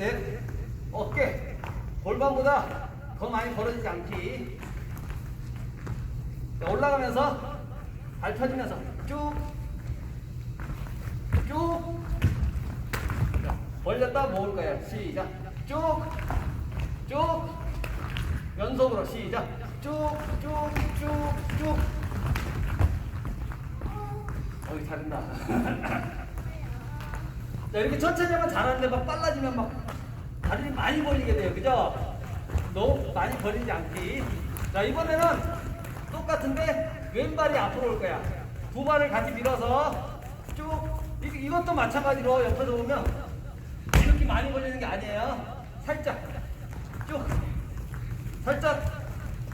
넷, 어깨. 골반보다 더 많이 벌어지지 않기. 자, 올라가면서 발 펴지면서 쭉, 쭉. 자, 벌렸다 모을 거예요. 시작. 쭉, 쭉. 연속으로 시작. 쭉, 쭉, 쭉, 쭉. 어이 잘한다. 자 이렇게 천천히 하면 잘하는데 막 빨라지면 막 다리를 많이 벌리게 돼요. 그죠? 너무 많이 벌리지 않기. 자 이번에는 똑같은데 왼발이 앞으로 올 거야. 두 발을 같이 밀어서 쭉 이, 이것도 마찬가지로 옆에서 보면 이렇게 많이 벌리는 게 아니에요. 살짝 쭉 살짝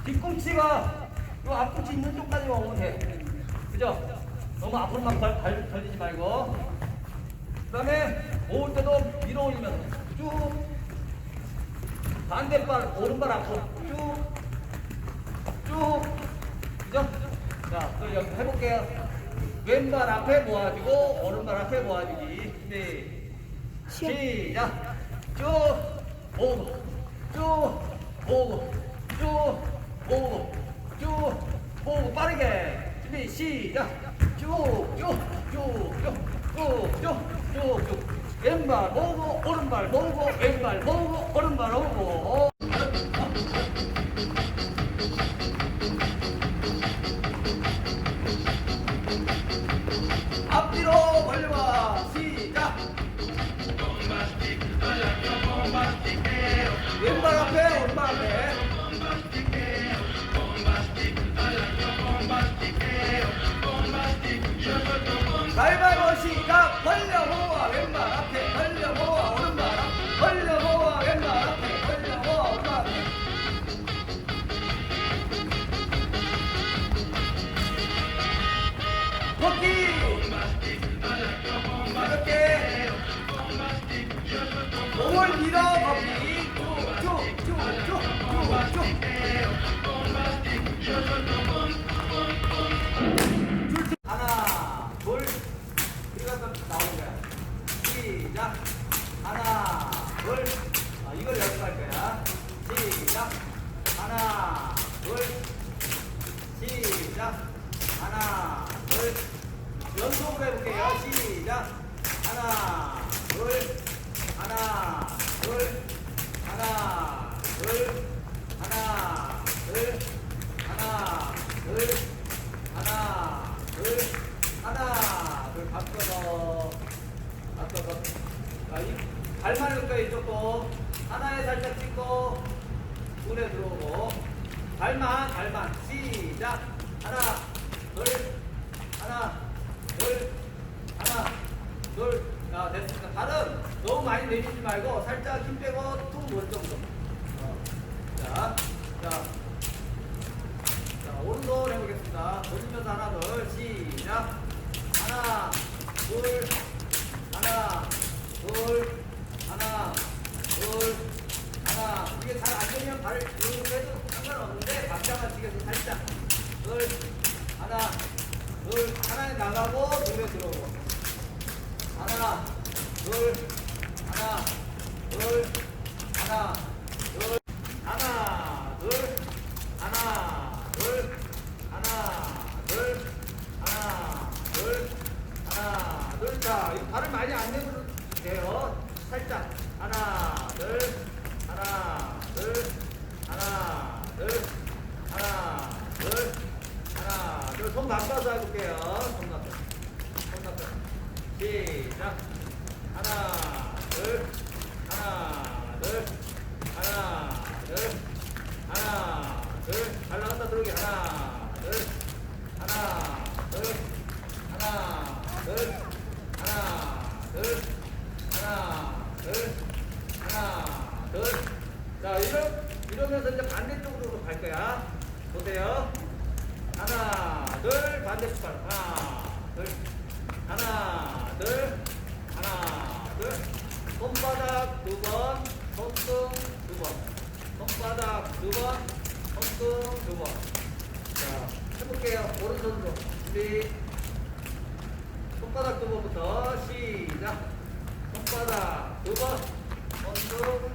뒤꿈치가 요 앞꿈치 있는 쪽까지만 오면 돼. 그죠? 너무 앞으로만 발, 발 벌리지 말고. 그 다음에 모을 때도 밀어 올리면서 쭉. 반대발, 오른발 앞으로 쭉. 쭉. 그죠? 자, 또 여기 해볼게요. 왼발 앞에 모아주고, 오른발 앞에 모아주기. 준비. 시작. 쭉. 오고. 쭉. 오고. 쭉. 오고. 쭉. 오고. 빠르게. 준비. 시작. 쭉. 쭉. 쭉. 쭉. 쭉. 쭉. 쭉. 쭉. 왼발 모으고, 오른발 모으고, 왼발 모으고, 오른발 모으고. 하나, 둘. 하나, 둘. 아. 시작. 하나, 둘. 시작. 하나, 둘. 연속으로 해볼게요. 시작. 하나, 둘. 하나, 둘. 하나, 둘. 하나, 둘. 하나, 둘. 하나, 둘, 하나, 둘, 바꿔서, 바꿔서. 자, 이, 발만 할 거예요, 이쪽도. 하나에 살짝 찍고, 둘에 들어오고. 발만, 발만. 시작. 하나, 둘, 하나, 둘, 하나, 둘. 자, 됐습니다. 발은 너무 많이 내리지 말고, 살짝 힘 빼고, 툭몰 정도. 어. 자, 자. 자, 오른손 해보겠습니다. 돌리면서 하나, 둘, 시작. 하나, 둘, 하나, 둘, 하나, 둘, 하나. 이게 잘 안 되면 발을 이렇게 해도 상관없는데, 박자만 치게서 살짝. 둘, 하나, 둘, 하나에 나가고, 둘에 들어오고. 하나, 둘, 하나, 둘, 하나, 둘, 하나, 둘, 하나, 둘, 하나, 둘, 하나, 둘, 하나, 둘. 자, 이 발을 많이 안 내도 돼요. 살짝. 하나, 둘, 하나, 둘, 하나, 둘, 하나. 손 바꿔서 해볼게요. 손 바꿔. 손 바꿔. 시작. 하나, 둘, 하나, 둘, 하나, 둘, 하나, 둘. 잘 나간다 들어오게. 하나, 둘, 하나, 둘, 하나, 둘, 하나, 둘, 하나, 둘, 하나, 둘. 자, 이러, 이러면서 이제 반대쪽으로 갈 거야. 보세요. 하나, 둘, 반대쪽 발. 하나, 둘, 하나, 둘, 하나, 둘. 손바닥 두 번, 손등 두 번. 손바닥 두 번, 손등 두 번. 자, 해볼게요. 오른손으로. 준비. 손바닥 두 번부터 시작. 손바닥 두 번, 손등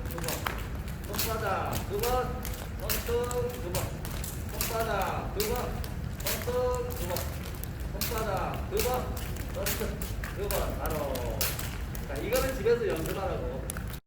손바닥 두 번, 손등 두 번, 손바닥 두 번, 손등 두 번, 손바닥 두 번, 손등 두 번, 바로. 자, 이거는 집에서 연습하라고.